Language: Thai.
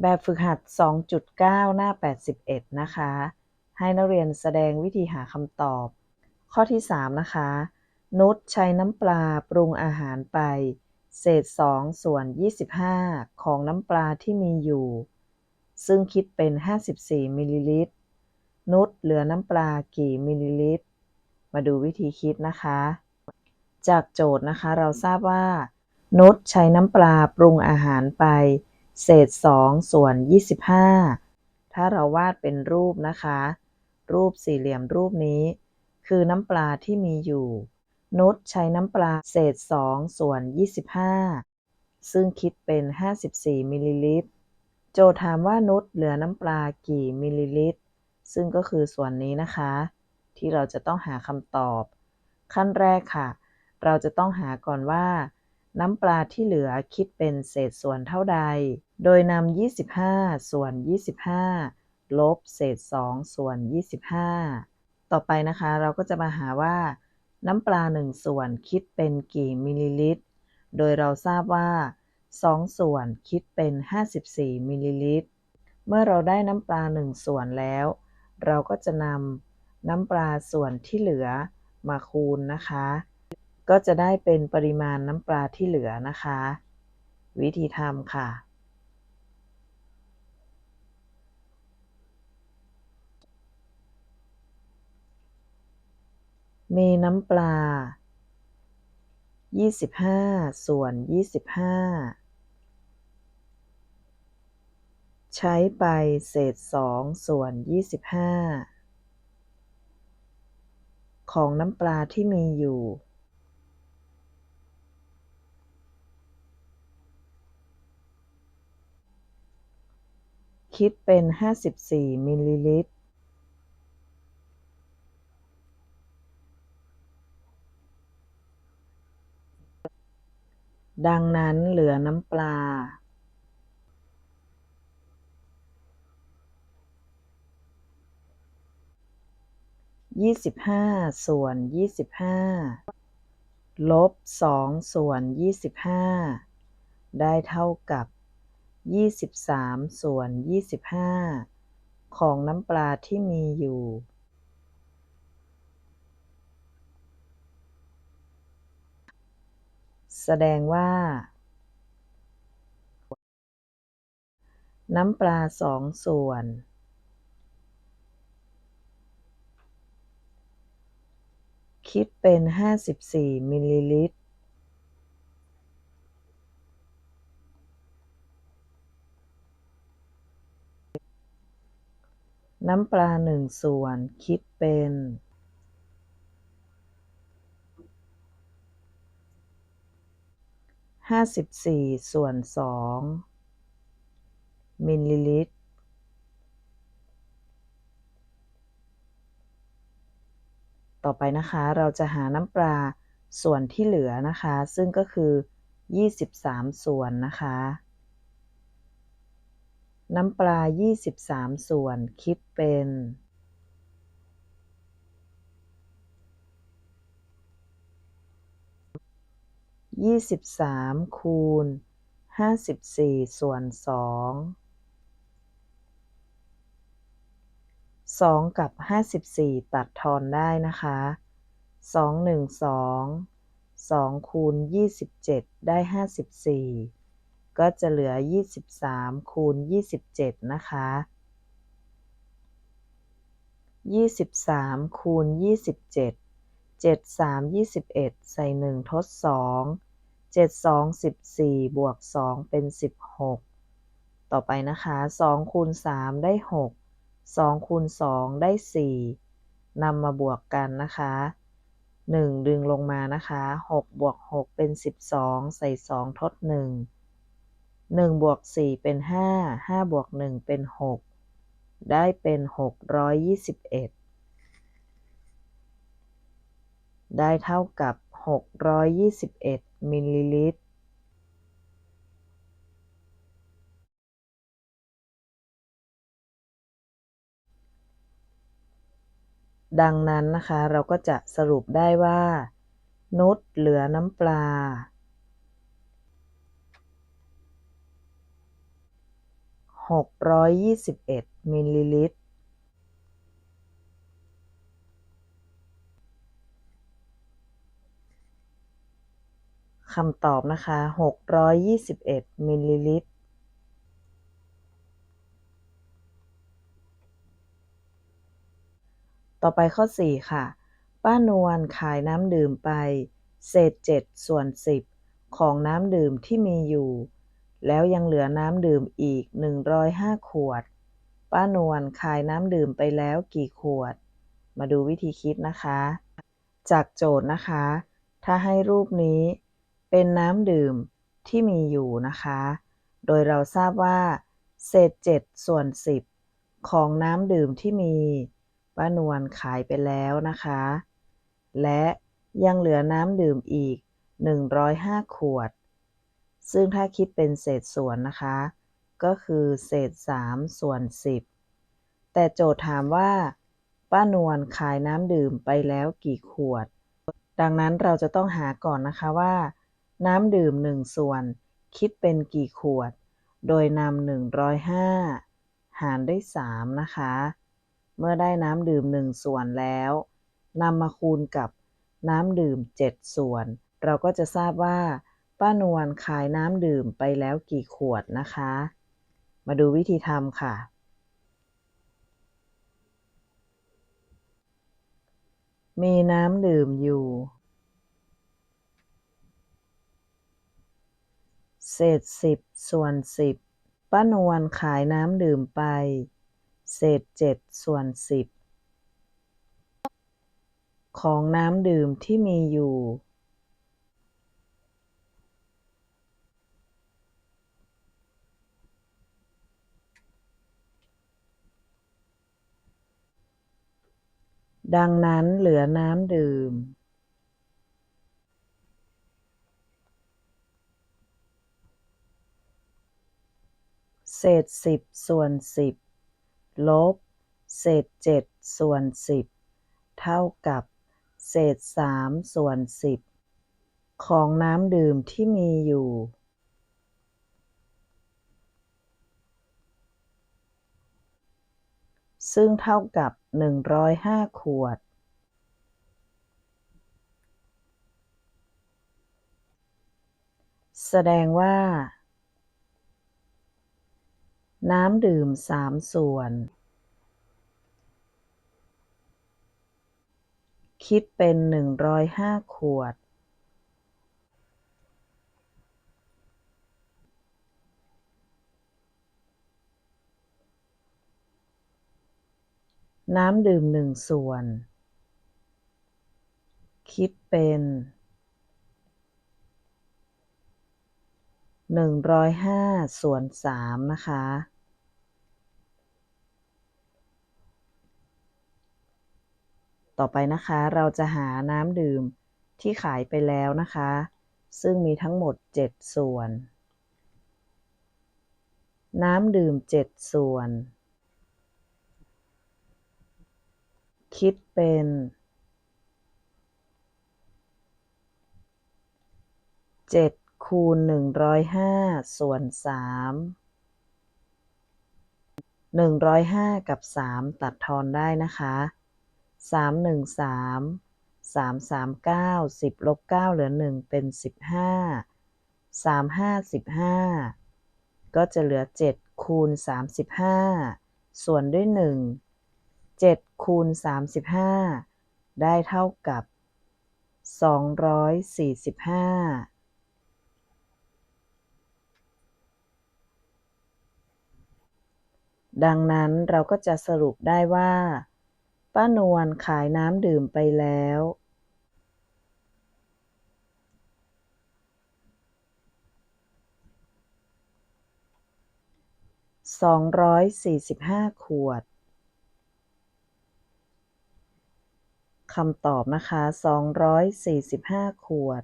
แบบฝึกหัด 2.9 หน้า 81 นะคะ ให้นักเรียนแสดงวิธีหาคำตอบ ข้อที่ 3 นะคะ นุชใช้น้ำปลาปรุงอาหารไป เศษ 2 ส่วน 25 ของน้ำปลาที่มีอยู่ ซึ่งคิดเป็น 54 มิลลิลิตร นุชเหลือน้ำปลากี่มิลลิลิตร มาดูวิธีคิดนะคะ จากโจทย์นะคะเราทราบว่า นุชใช้น้ำปลาปรุงอาหารไป เศษ2ส่วน25ถ้าเราวาดเป็นรูปนะคะ รูปสี่เหลี่ยมรูปนี้ คือน้ำปลาที่มีอยู่ นุชใช้น้ำปลาเศษ2ส่วน25ซึ่งคิดเป็น54มิลลิลิตร โจทย์ถามว่านุชเหลือน้ำปลากี่มิลลิลิตร ซึ่งก็คือส่วนนี้นะคะ ที่เราจะต้องหาคำตอบ ขั้นแรกค่ะ เราจะต้องหาก่อนว่า น้ำปลาที่เหลือคิดเป็นเศษส่วนเท่าใด โดยนำ25 ส่วน 25 ลบเศษ 2 ส่วน 25 ต่อไปนะคะเราก็จะมาหาว่าน้ำปลา 1 ส่วนคิดเป็นกี่มิลลิลิตร โดยเราทราบว่า 2 ส่วนคิดเป็น 54 มิลลิลิตร เมื่อเราได้น้ำปลา 1 ส่วนแล้ว เราก็จะนำน้ำปลาส่วนที่เหลือมาคูณนะคะ ก็จะได้เป็นปริมาณน้ำปลาที่เหลือนะคะ วิธีทำค่ะ มีน้ำปลา25ส่วน25ใช้ไปเศษ2ส่วน25ของน้ำปลาที่มีอยู่คิดเป็น 54 มิลลิลิตร ดังนั้นเหลือน้ำปลายี่สิบห้าส่วนยี่สิบห้าลบสองส่วนยี่สิบห้าได้เท่ากับยี่สิบสามส่วนยี่สิบห้าของน้ำปลาที่มีอยู่ แสดงว่า น้ำปลา2ส่วน คิดเป็น 54 มิลลิลิตร น้ำปลา1ส่วนคิดเป็น 54ส่วน2มิลลิลิตร ต่อไปนะคะเราจะหาน้ำปลาส่วนที่เหลือนะคะ ซึ่งก็คือ 23 ส่วนนะคะ น้ำปลา 23 ส่วนคิดเป็น 23คูณ54ส่วน2 2กับ54ตัดทอนได้นะคะ2 1 2 2คูณ27ได้54ก็จะเหลือ23คูณ27นะคะ23คูณ27 7 3 21ใส่1ทด 2 7 2 14บวก2เป็น16ต่อไปนะคะ2คูณ3ได้6 2คูณ2ได้4นำมาบวกกันนะคะ1ดึงลงมานะคะ6บวก6เป็น12ใส่2ทด1 1บวก4เป็น5 5บวก1เป็น6ได้เป็น621ได้เท่ากับ 621 มิลลิลิตรดังนั้นนะคะเราก็จะสรุปได้ว่า นุชเหลือน้ำปลา6 621 มิลลิลิตร คำตอบนะคะ 621 มิลลิลิตร ต่อไปข้อ 4 ค่ะ ป้านวลขายน้ำดื่มไป เศษ 7 ส่วน 10 ของน้ำดื่มที่มีอยู่ แล้วยังเหลือน้ำดื่มอีก 105 ขวด ป้านวลขายน้ำดื่มไปแล้วกี่ขวด มาดูวิธีคิดนะคะ จากโจทย์นะคะถ้าให้รูปนี้ เป็นน้ำดื่มที่มีอยู่นะคะ โดยเราทราบว่า เศษ 7 ส่วน 10 ของน้ำดื่มที่มีป้านวลขายไปแล้วนะคะ และยังเหลือน้ำดื่มอีก 105 ขวด ซึ่งถ้าคิดเป็นเศษส่วนนะคะ ก็คือเศษ 3 ส่วน 10 แต่โจทย์ถามว่า ป้านวลขายน้ำดื่มไปแล้วกี่ขวด ดังนั้นเราจะต้องหาก่อนนะคะว่า น้ำดื่ม1ส่วนคิดเป็นกี่ขวด โดยนำ105หารด้วย3นะคะ เมื่อได้น้ำดื่ม1ส่วนแล้วนำมาคูณกับน้ำดื่ม7ส่วน เราก็จะทราบว่าป้านวลขายน้ำดื่มไปแล้วกี่ขวดนะคะ มาดูวิธีทำค่ะ มีน้ำดื่มอยู่ เศษ10ส่วน10ป้านวลขายน้ำดื่มไป เศษ7ส่วน10ของน้ำดื่มที่มีอยู่ ดังนั้นเหลือน้ำดื่ม เศษ10ส่วน10ลบ เศษ7ส่วน10เท่ากับ เศษ3ส่วน10ของน้ำดื่มที่มีอยู่ ซึ่งเท่ากับ 105 ขวด แสดงว่า น้ำดื่ม3ส่วน คิดเป็น105ขวด น้ำดื่ม1ส่วน คิดเป็น105ส่วน3นะคะ ต่อไปนะคะเราจะหาน้ำดื่มที่ขายไปแล้วนะคะ ซึ่งมีทั้งหมด 7 ส่วน น้ำดื่ม 7 ส่วน คิดเป็น 7 คูณ 105 ส่วน 3 105 กับ 3 ตัดทอนได้นะคะ 3 1 3 3 3 9 10ลบ9เหลือ1เป็น15 3 5 15ก็จะเหลือ7คูณ35ส่วนด้วย1 7คูณ35ได้เท่ากับ245ดังนั้นเราก็จะสรุปได้ว่า ป้านวลขายน้ำดื่มไปแล้วสองร้อยสี่สิบห้าขวดคำตอบนะคะสองร้อยสี่สิบห้าขวด